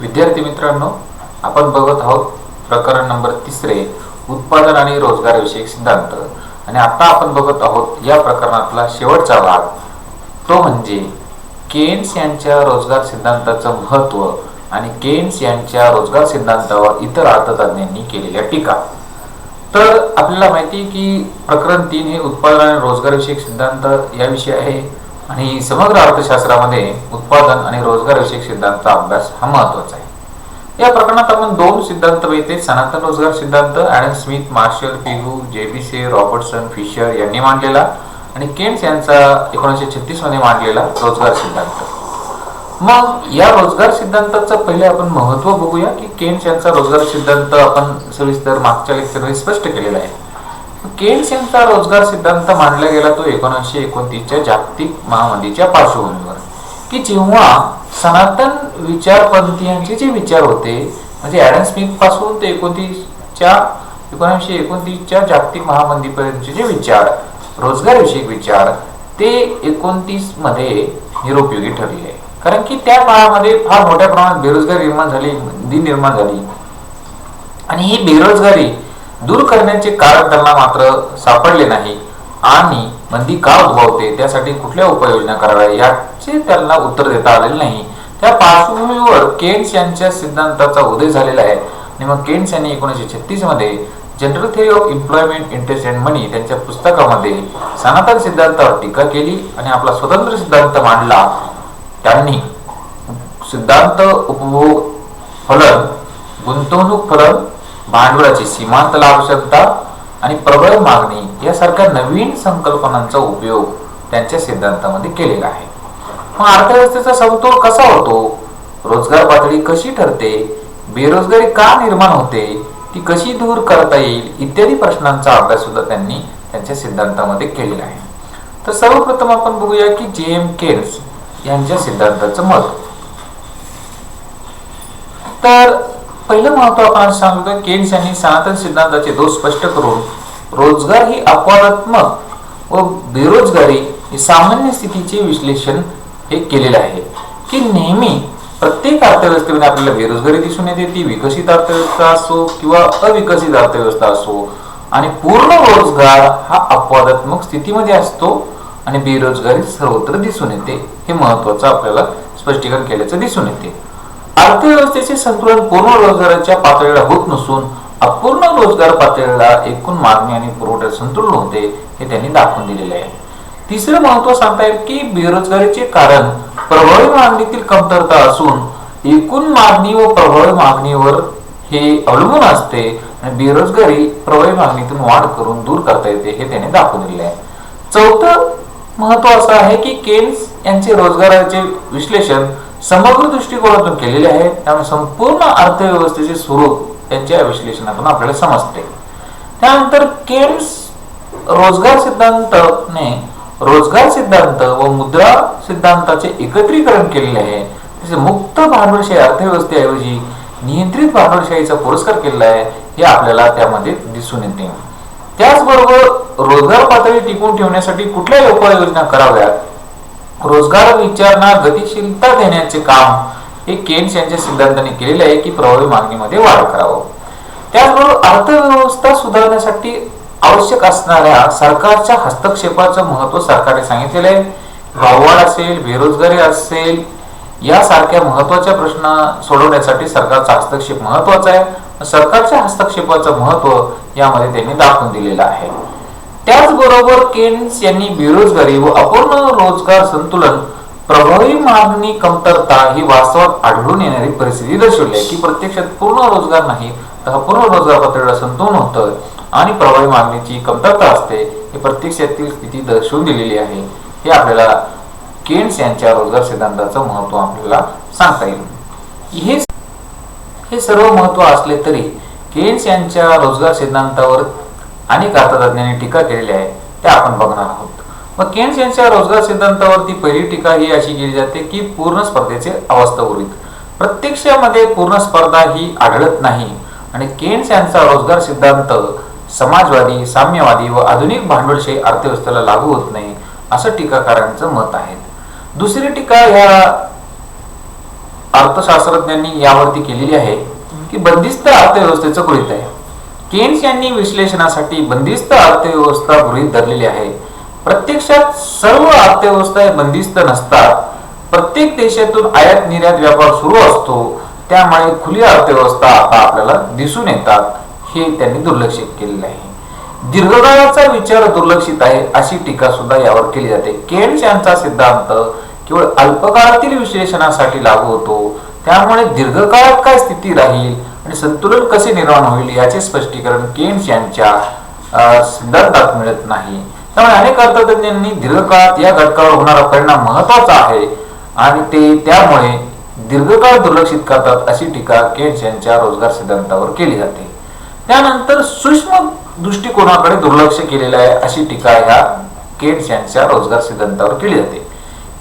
विद्यार्थी मित्रांनो आपण बघत आहोत प्रकरण नंबर तिसरे उत्पादन आणि रोजगार विषयक सिद्धांत. आणि आता आपण बघत आहोत या प्रकरणातला शेवटचा भाग. तो म्हणजे केन्स यांच्या रोजगार सिद्धांताचं महत्त्व आणि केन्स यांच्या रोजगार सिद्धांतावर इतर अर्थतज्ञांनी केलेल्या टीका. तर आपल्याला माहिती आहे की प्रकरण तीन हे उत्पादन आणि रोजगार विषयक सिद्धांत याविषयी आहे. आणि समग्र अर्थशास्त्रामध्ये उत्पादन आणि रोजगार विषयक सिद्धांत अभ्यास हा महत्त्वाचा आहे. या प्रकरणात आपण दोन सिद्धांत बघितले सनातन रोजगार सिद्धांत Adam Smith Marshall Pigou J B Say Robertson Fisher यांनी मांडलेला आणि केन्स यांचा एकोणीसशे छत्तीसमध्ये मांडलेला रोजगार सिद्धांत. मग या रोजगार सिद्धांताचं पहिले आपण महत्त्व बघूया की केन्स यांचा रोजगार सिद्धांत आपण सविस्तर मागच्या लेक्चरमध्ये स्पष्ट केलेला आहे. केन्स यांचा रोजगार सिद्धांत मांडला गेला तो एकोणीसशे एकोणतीसच्या जागतिक महामंदीच्या पार्श्वभूमीवर. की जेव्हा सनातन विचारपंथीयांचे जे विचार होते म्हणजे ॲडम स्मिथपासून ते एकोणतीसच्या एकोणीसशे एकोणतीसच्या जागतिक महामंदीपर्यंतचे जे विचार रोजगार विषयक विचार ते एकोणतीसमध्ये निरुपयोगी ठरले कारण की त्या काळामध्ये फार मोठ्या प्रमाणात बेरोजगारी निर्माण झाली मंदी निर्माण झाली. आणि ही बेरोजगारी दूर करण्याचे कारण त्यांना मात्र सापडले नाही. आणि मंदी का उद्भवते? त्यासाठी कुठल्या उपाययोजना कराव्या याचे त्यांना उत्तर देता आलेले नाही. त्या पार्श्वभूमीवर केन्स यांच्या सिद्धांताचा उदय झालेला आहे. आणि मग केन्स यांनी एकोणीसशे छत्तीसमध्ये General Theory of Employment Interest and Money त्यांच्या पुस्तकामध्ये सनातन सिद्धांतावर टीका केली आणि आपला स्वतंत्र सिद्धांत मांडला. त्यांनी सिद्धांत उपभोग फलन गुंतवणूक फलन भांडवलाची सीमांत लाभक्षमता आणि प्रबळ मागणी यासारख्या नवीन संकल्पनांचा उपयोग त्यांच्या सिद्धांतामध्ये केलेला आहे. मग अर्थव्यवस्थेचा समतोल कसा होतो? रोजगार पातळी कशी ठरते? बेरोजगारी का निर्माण होते? ती कशी दूर करता येईल? इत्यादी प्रश्नांचा अभ्यास सुद्धा त्यांनी त्यांच्या सिद्धांतामध्ये केलेला आहे. तर सर्वप्रथम आपण बघूया की जे एम केन्स यांच्या सिद्धांताचं मत. तर पहिलं महत्त्व आपण सांगतो केन्स यांनी सनातन सिद्धांताचे दोष स्पष्ट करून रोजगार ही अपवादात्मक व बेरोजगारी ही सामान्य स्थितीचे विश्लेषण हे केलेलं आहे की नेहमी प्रत्येक अर्थव्यवस्थेमध्ये आपल्याला बेरोजगारी दिसून येते ती विकसित अर्थव्यवस्था असो किंवा अविकसित अर्थव्यवस्था असो. आणि पूर्ण रोजगार हा अपवादात्मक स्थितीमध्ये असतो आणि बेरोजगारी सर्वत्र दिसून येते हे महत्वाचं आपल्याला स्पष्टीकरण केल्याचं दिसून येते. अर्थव्यवस्थेचे संतुलन पूर्ण रोजगाराच्या पातळीला होत नसून अपूर्ण रोजगार पातळीला एकूण मागणी आणि पुरवठ्यात संतुलन होते हे त्यांनी दाखवून दिलेले आहे. तिसरं महत्त्व सांगता येईल की बेरोजगारीचे कारण प्रभावी मागणीतील कमतरता असून एकूण मागणी व प्रभावी मागणीवर हे अवलंबून असते आणि बेरोजगारी प्रभावी मागणीतून वाढ करून दूर करता येते हे त्याने दाखवून दिले आहे. चौथं महत्त्व असं आहे की केन्स यांचे रोजगाराचे विश्लेषण समग्र दृष्टिकोनातून केलेले आहे. त्यामुळे संपूर्ण अर्थव्यवस्थेचे स्वरूप त्यांच्या विश्लेषणातून आपल्याला समजते. त्यानंतर केम्स रोजगार सिद्धांतने रोजगार सिद्धांत व मुद्रा सिद्धांताचे एकत्रीकरण केलेले आहे. तसे मुक्त भांडवलशाही अर्थव्यवस्थेऐवजी नियंत्रित भांडवलशाहीचा पुरस्कार केलेला आहे हे आपल्याला त्यामध्ये दिसून येते. त्याचबरोबर रोजगार पातळी टिकून ठेवण्यासाठी कुठल्या उपाययोजना कराव्यात रोजगार विचारणा गतिशीलता देण्याचे काम हे केन्स यांच्या सिद्धांताने केलेले आहे की प्रभावी मागणीमध्ये वाढ करावं. त्याचबरोबर अर्थव्यवस्था सुधारण्यासाठी आवश्यक असणाऱ्या सरकारच्या हस्तक्षेपाचं महत्त्व सरकारने सांगितलेलं आहे. भाववाढ असेल बेरोजगारी असेल यासारख्या महत्त्वाच्या प्रश्न सोडवण्यासाठी सरकारचा हस्तक्षेप महत्त्वाचा आहे. सरकारच्या हस्तक्षेपाचं महत्त्व यामध्ये त्यांनी दाखवून दिलेलं आहे. त्याचबरोबर केन्स यांनी बेरोजगारी व अपूर्ण रोजगार संतुलन प्रभावी मागणी कमतरता ही वास्तवात आढळून येणारी परिस्थिती दर्शवली आहे. की प्रत्यक्षात पूर्ण रोजगार नाही तर हा पूर्ण रोजगार पातळीला संतुलन होतं आणि प्रभावी मागणीची कमतरता असते हे प्रत्यक्षातील स्थिती दर्शवून दिलेली आहे. हे आपल्याला केन्स यांच्या रोजगार सिद्धांताचं महत्त्व आपल्याला सांगता येईल. हे हे सर्व महत्त्व असले तरी केन्स यांच्या रोजगार सिद्धांतावर अनेक अर्थतज्ञांनी टीका केलेली आहे त्या आपण बघणार आहोत. मग केन्स यांच्या रोजगार सिद्धांतावरती पहिली टीका ही अशी केली जाते की पूर्ण स्पर्धेचे अवस्था उरित. प्रत्यक्षामध्ये पूर्ण स्पर्धा ही आढळत नाही. आणि केन्स यांचा रोजगार सिद्धांत समाजवादी साम्यवादी व आधुनिक भांडवलशाही अर्थव्यवस्थेला लागू होत नाही असं टीकाकारांचं मत आहे. दुसरी टीका ह्या अर्थशास्त्रज्ञांनी यावरती केलेली आहे की बंदिस्त अर्थव्यवस्थेचं कुळीत आहे. केन्स यांनी विश्लेषणासाठी बंदिस्त अर्थव्यवस्था गृहित धरलेली आहे. प्रत्यक्षात सर्व अर्थव्यवस्था बंदिस्त नसतात. प्रत्येक देशातून आयात निर्यात व्यापार सुरू असतो. त्यामुळे खुली अर्थव्यवस्था आता आपल्याला दिसून येतात. हे त्यांनी दुर्लक्षित केलेले आहे. दीर्घकाळाचा विचार दुर्लक्षित आहे अशी टीका सुद्धा यावर केली जाते. केन्स यांचा सिद्धांत केवळ अल्पकाळातील विश्लेषणासाठी लागू होतो. त्यामुळे दीर्घकाळात काय स्थिती राहील? म्हणजे आणि संतुलन कसे निर्माण होईल याचे स्पष्टीकरण केम्स यांच्या सिद्धांतात मिळत नाही. त्यामुळे अनेक अर्थतज्ञांनी दीर्घकाळात या घटकावर होणारा परिणाम महत्त्वाचा आहे आणि ते त्यामुळे दीर्घकाळ दुर्लक्षित करतात अशी टीका केट्स यांच्या रोजगार सिद्धांतावर केली जाते. त्यानंतर सूक्ष्म दृष्टिकोनाकडे दुर्लक्ष केलेलं आहे अशी टीका ह्या केट्स यांच्या रोजगार सिद्धांतावर केली जाते.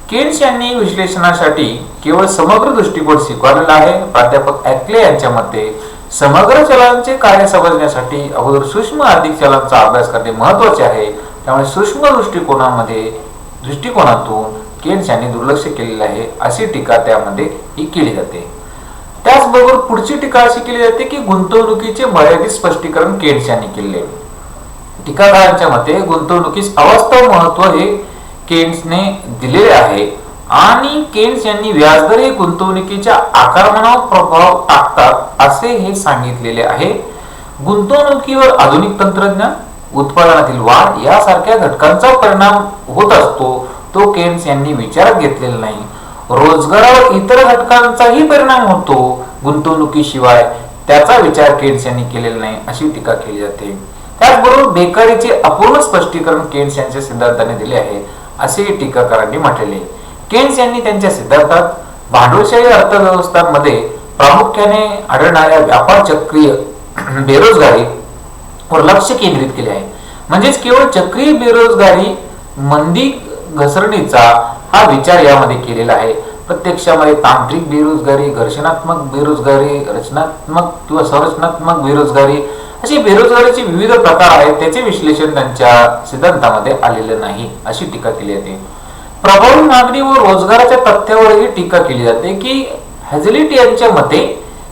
केन्स यांनी विश्लेषणासाठी केवळ समग्र दृष्टिकोन स्वीकारलेला आहे. प्राध्यापक ऍक्ले यांच्या मते समग्र चलांचे कार्य समजण्यासाठी अगोदर सूक्ष्म आर्थिक चलांचा अभ्यास करणे महत्त्वाचे आहे. त्यामुळे सूक्ष्म दृष्टिकोनामध्ये दृष्टिकोनातून केन्स यांनी दुर्लक्ष केलेले आहे अशी टीका त्यामध्ये ही केली जाते. त्याचबरोबर पुढची टीका अशी केली जाते की गुंतवणुकीचे मर्यादित स्पष्टीकरण केन्स यांनी केले टीकाकारांच्या मते गुंतवणुकीस अवास्तव महत्त्व हे केन्सने दिलेले आहे. आणि केन्स यांनी व्याजदर हे गुंतवणुकीच्या आकारमनावर प्रभाव टाकतात असे हे सांगितलेले आहे. गुंतवणुकीवर आधुनिक तंत्रज्ञान उत्पादनातील वाढ यासारख्या घटकांचा परिणाम होत असतो तो केन्स यांनी विचारात घेतलेला नाही. रोजगारावर इतर घटकांचाही परिणाम होतो गुंतवणुकीशिवाय त्याचा विचार केन्स यांनी केलेला नाही अशी टीका केली जाते. त्याचबरोबर बेकारीचे अपूर्ण स्पष्टीकरण केन्स यांच्या सिद्धांताने दिले आहे. असेही टीकाकारांनी म्हटलेले केन्स यांनी त्यांच्या सिद्धांतात भांडवलशाही अर्थव्यवस्थांमध्ये प्रामुख्याने आढळणाऱ्या व्यापार चक्रीय बेरोजगारी वर लक्ष केंद्रित केले आहे. म्हणजेच केवळ चक्रीय बेरोजगारी मंदी घसरणीचा हा विचार यामध्ये केलेला आहे. प्रत्यक्षामध्ये तांत्रिक बेरोजगारी घर्षणात्मक बेरोजगारी रचनात्मक किंवा संरचनात्मक बेरोजगारी अशी बेरोजगारीचे विविध प्रकार आहेत त्याचे विश्लेषण त्यांच्या सिद्धांतामध्ये आलेलं नाही अशी टीका केली जाते. प्रभावी मागणी व रोजगाराच्या तथ्यावरही टीका केली जाते की हॅझलिट यांच्या मते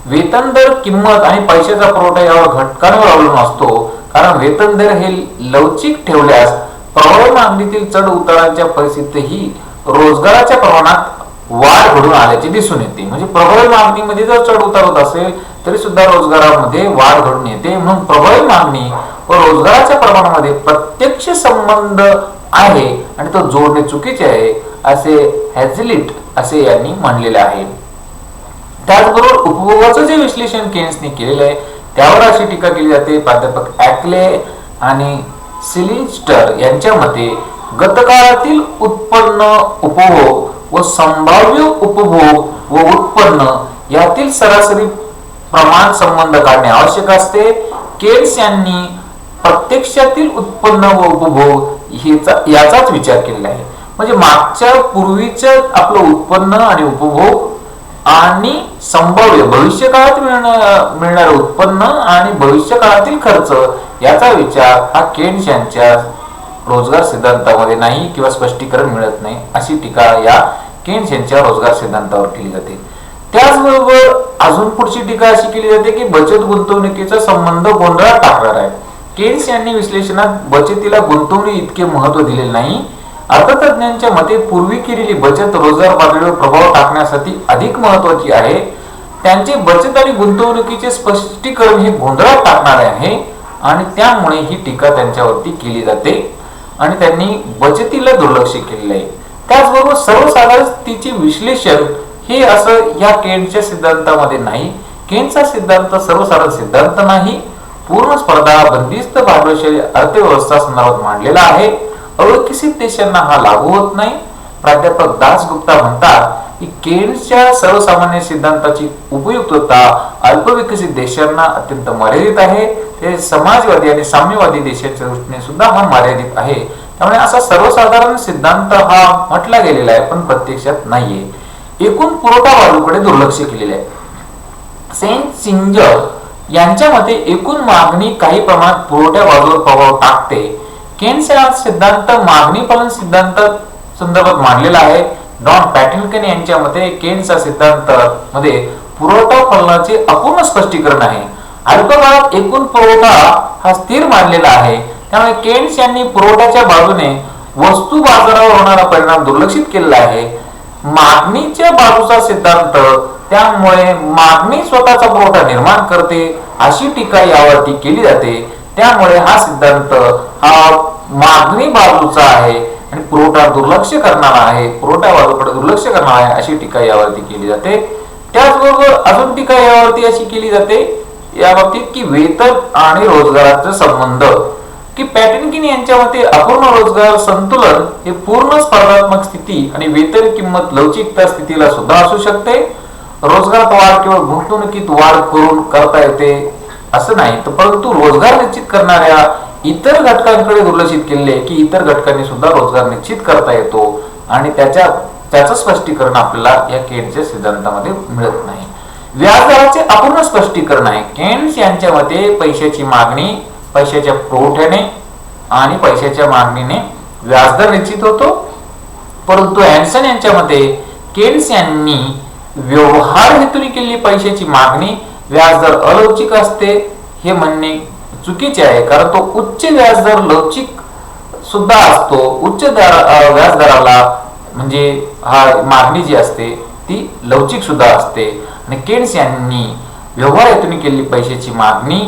वेतन दर किंमत आणि पैशाचा पुरवठा यावर घटकांवर अवलंबून असतो. कारण वेतन दर हे लवचिक ठेवल्यास प्रभावी मागणीतील चढ उतारांच्या परिस्थितीतही रोजगाराच्या प्रमाणात वाढ घडून आल्याचे दिसून येते. म्हणजे प्रबळ मागणीमध्ये जर चढ उतार होत असेल तरी सुद्धा रोजगारामध्ये वाढ घडून येते. म्हणून प्रबळ मागणी व रोजगाराच्या प्रमाणामध्ये प्रत्यक्ष संबंध आहे आणि तो जोडणे चुकीचे आहे असे हॅझलिट असे यांनी म्हणलेले आहे. त्याचबरोबर उपभोगाचं जे विश्लेषण केन्सने केलेलं आहे त्यावर अशी टीका केली जाते. प्राध्यापक ऍक्ले आणि सिलिस्टर यांच्या मते गतकाळातील उत्पन्न उपभोग व संभाव्य उपभोग व उत्पन्न यातील सरासरी प्रमाण संबंध काढणे आवश्यक असते. केट्स यांनी प्रत्यक्षातील उत्पन्न व उपभोग हेचा याचाच विचार केलेला आहे. म्हणजे मागच्या पूर्वीचं आपलं उत्पन्न आणि उपभोग आणि संभाव्य भविष्य काळात मिळणार मिळणारं उत्पन्न आणि भविष्य काळातील खर्च याचा विचार हा केन्स यांच्या रोजगार सिद्धांतामध्ये नाही किंवा स्पष्टीकरण मिळत नाही अशी टीका या केन्स यांच्या रोजगार सिद्धांतावर केली जाते. त्याचबरोबर अजून पुढची टीका अशी केली जाते की बचत गुंतवणुकीचा संबंध गोंधळात टाकणार आहे. केन्स यांनी विश्लेषणात बचतीला गुंतवणूक इतके महत्त्व दिलेले नाही. अर्थतज्ञांच्या मते पूर्वी केलेली बचत रोजगार पातळीवर प्रभाव टाकण्यासाठी अधिक महत्वाची आहे. त्यांचे बचत आणि गुंतवणुकीचे स्पष्टीकरण हे गोंधळात टाकणारे आहे आणि त्यामुळे ही टीका त्यांच्यावरती केली जाते आणि त्यांनी बचतीला दुर्लक्ष केलेलं आहे. त्याचबरोबर सर्वसाधारण तिचे विश्लेषण हे असं या केंटच्या सिद्धांतामध्ये नाही. केंटचा सिद्धांत सर्वसाधारण सिद्धांत नाही. पूर्ण स्पर्धा बंदिस्त भांडवलशाही अर्थव्यवस्था संदर्भात मांडलेला आहे. अविकसित देशांना हा लागू होत नाही. प्राध्यापक दास गुप्ता म्हणतात की केन्सच्या सर्वसामान्य सिद्धांताची उपयुक्तता अल्पविकसित देशांना अत्यंत मर्यादित आहे. ते समाजवादी आणि साम्यवादी देशांच्या दृष्टीने सुद्धा हा मर्यादित आहे. त्यामुळे असा सर्वसाधारण सिद्धांत हा म्हटला गेलेला आहे पण प्रत्यक्षात नाहीये. एकूण पुरवठा वाढूकडे दुर्लक्ष केलेले आहे. सेंट सिंजर यांच्या मते एकूण मागणी काही प्रमाणात पुरवठ्या बाजूवर प्रभाव टाकते. केन्स सिद्धांत मागणी पालन सिद्धांत संदर्भात मांडलेला आहे. डॉन पॅटिल्कन यांच्या मते केन्सचा सिद्धांत मध्ये पुरवठा फलनाचे अपूर्ण स्पष्टीकरण आहे. अल्पकाळात एकूण पुरवठा हा स्थिर मानलेला आहे. त्यामुळे केन्स यांनी पुरवठ्याच्या बाजूने वस्तू बाजारावर होणारा परिणाम दुर्लक्षित केलेला आहे. मागणीच्या बाजूचा सिद्धांत त्यामुळे मागणी स्वतःचा पुरवठा निर्माण करते अशी टीका यावरती केली जाते. त्यामुळे हा सिद्धांत हा मागणी बाजूचा आहे आणि पुरवठा दुर्लक्ष करणारा आहे पुरवठा बाजूकडे दुर्लक्ष करणार आहे अशी टीका यावरती केली जाते. त्याचबरोबर अजून टीका यावरती अशी केली जाते या बाबतीत की वेतन आणि रोजगाराचा संबंध. की पॅटर्नकिन यांच्या मते अपूर्ण रोजगार संतुलन हे पूर्ण स्पर्धात्मक स्थिती आणि वेतन किंमत लवचिकता स्थितीला सुद्धा असू शकते. रोजगारात वाढ किंवा गुंतवणुकीत वाढ करून करता येते असं नाही तर परंतु रोजगार निश्चित करणाऱ्या इतर घटकांकडे दुर्लक्षित केले की इतर घटकांनी सुद्धा रोजगार निश्चित करता येतो आणि त्याच्या त्याचं स्पष्टीकरण आपल्याला या केंटच्या सिद्धांतामध्ये मिळत नाही. व्याजदराचे अपूर्ण स्पष्टीकरण आहे. केन्स यांच्या मते पैशाची मागणी पैशाच्या पुरवठ्याने आणि पैशाच्या मागणीने व्याजदर निश्चित होतो. परंतु हॅन्सन यांच्या मते केन्स यांनी व्यवहार हेतूने केलेली पैशाची मागणी व्याजदर अलौचिक असते हे म्हणणे चुकीचे आहे. कारण तो उच्च व्याजदर लवचिक सुद्धा असतो. उच्च दर व्याजदराला म्हणजे हा मागणी जी असते ती लवचिक सुद्धा असते. आणि केन्स यांनी व्यवहार हेतूने केलेली पैशाची मागणी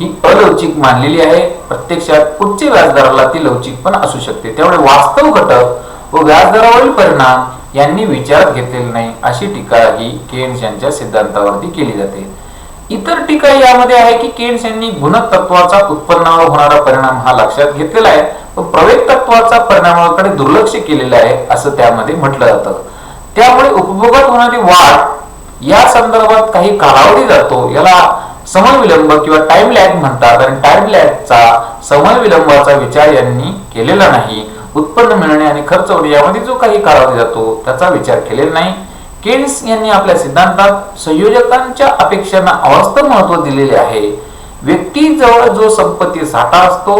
ही अलवचिक मानलेली आहे. प्रत्यक्षात उच्च व्याजदराला ती लवचिक पण असू शकते. त्यामुळे वास्तव घटक व व्याजदरावरील परिणाम यांनी विचारात घेतलेले नाही अशी टीका ही केन्स यांच्या सिद्धांतावरती केली जाते. इतर टीका यामध्ये आहे की केन्स यांनी गुणतत्वाचा उत्पन्नावर होणारा परिणाम हा लक्षात घेतलेला आहे पण प्रवेग तत्वाचा परिणामाकडे दुर्लक्ष केलेलं आहे असं त्यामध्ये म्हटलं जातं. त्यामुळे उपभोगात होणारी वाढ या संदर्भात काही कालावधी जातो. याला समय विलंब किंवा टाइम लॅग म्हणतात. आणि टाइम लॅगचा समय विलंबाचा विचार यांनी केलेला नाही. उत्पन्न मिळणे आणि खर्च होणे यामध्ये जो काही कालावधी जातो त्याचा विचार केलेला नाही. केन्स यांनी आपल्या सिद्धांतात संयोजकांच्या अपेक्षांना अवस्थ महत्त्व दिलेले आहे. व्यक्तीजवळ जो संपत्ती साठा असतो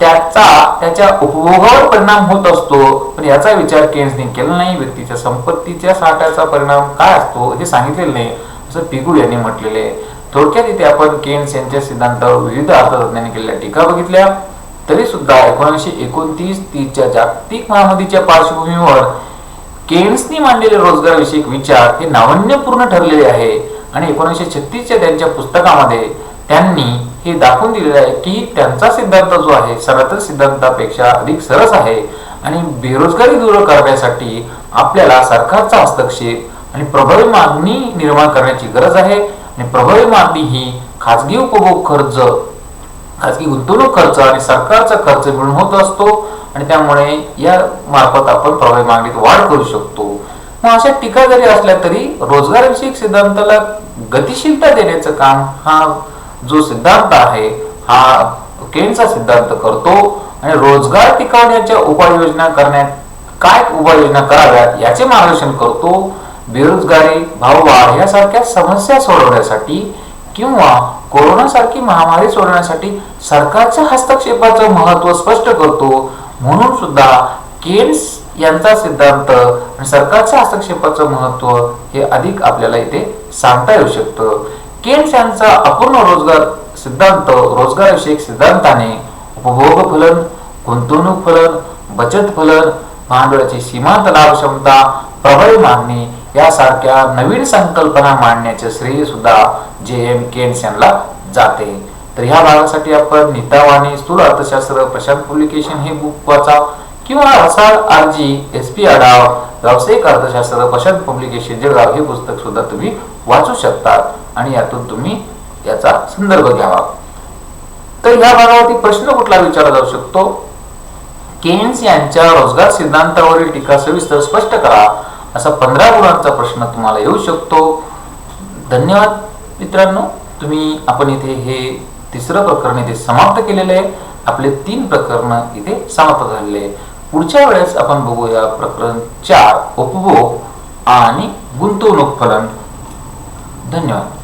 त्याचा त्याच्या उपभोगावर परिणाम होत असतो. पण याचा विचार केन्सने केला नाही. व्यक्तीच्या संपत्तीच्या साठ्याचा परिणाम काय असतो हे सांगितलेलं नाही असं पिगू यांनी म्हटलेले आहे. थोडक्यात इथे आपण केन्स यांच्या सिद्धांतावर विविध अर्थतज्ञांनी केलेल्या टीका बघितल्या. तरी सुद्धा एकोणीसशे एकोणतीस तीसच्या जागतिक महामदीच्या पार्श्वभूमीवर केन्सनी मांडलेले रोजगार विषयक विचार हे नावन्यपूर्ण ठरलेले आहे. आणि एकोणीसशे छत्तीसच्या त्यांच्या पुस्तकामध्ये त्यांनी हे दाखवून दिलेलं आहे की त्यांचा सिद्धांत जो आहे सनातन सिद्धांतापेक्षा अधिक सरस आहे. आणि बेरोजगारी दूर करण्यासाठी आपल्याला सरकारचा हस्तक्षेप आणि प्रभावी मागणी निर्माण करण्याची गरज आहे. आणि प्रभावी मांडणी ही खाजगी उपभोग खर्च खाजगी गुंतवणूक खर्च आणि सरकारचा खर्च मिळून होत असतो आणि त्यामुळे या मार्फत आपण प्रभावी मागणीत वाढ करू शकतो. मग अशा टीका जरी असल्या तरी रोजगारविषयक सिद्धांताला गतिशीलता देण्याचं काम हा जो सिद्धांत आहे हा केनचा सिद्धांत करतो आणि रोजगार टिकवण्याच्या उपाययोजना करण्यात काय उपाययोजना कराव्यात याचे मार्गदर्शन करतो. बेरोजगारी भाववाढ यासारख्या समस्या सोडवण्यासाठी किंवा कोरोना सारखी महामारी सोडवण्यासाठी सरकारच्या हस्तक्षेपाचं महत्त्व स्पष्ट करतो म्हणून सुद्धा केन्स यांचा सिद्धांत आणि सरकारच्या हस्तक्षेपाचं महत्त्व हे अधिक आपल्याला इथे सांगता येऊ शकतं. केन्स यांचा अपूर्ण रोजगार सिद्धांत रोजगारविषयक सिद्धांताने उपभोग फलन गुंतवणूक फलन बचत फलन भांडवलाची सीमांत लाभ क्षमता प्रभावी मागणी यासारख्या नवीन संकल्पना मांडण्याचे श्रेय सुद्धा जे एम केन्स यांना जाते. तर ह्या भागासाठी आपण नितावाणी स्थूल अर्थशास्त्र प्रशांत पब्लिकेशन हे बुक वाचा. किंवा Rasal RG S P Adav व्यावसायिक अर्थशास्त्र प्रशांत पब्लिकेशन जळगाव हे पुस्तक सुद्धा तुम्ही वाचू शकतात आणि यातून तुम्ही याचा संदर्भ घ्यावा. तर या भागावरती प्रश्न कुठला विचारला जाऊ शकतो? केन्स यांच्या रोजगार सिद्धांतावरील टीका सविस्तर स्पष्ट करा. असा पंधरा गुणांचा प्रश्न तुम्हाला येऊ शकतो. धन्यवाद मित्रांनो. तुम्ही आपण इथे हे तिसरं प्रकरण इथे समाप्त केलेलं आहे. आपले तीन प्रकरण इथे समाप्त झालेले आहे. पुढच्या वेळेस आपण बघूया प्रकरण चार उपभोग आणि गुंतवणूक फलन. धन्यवाद.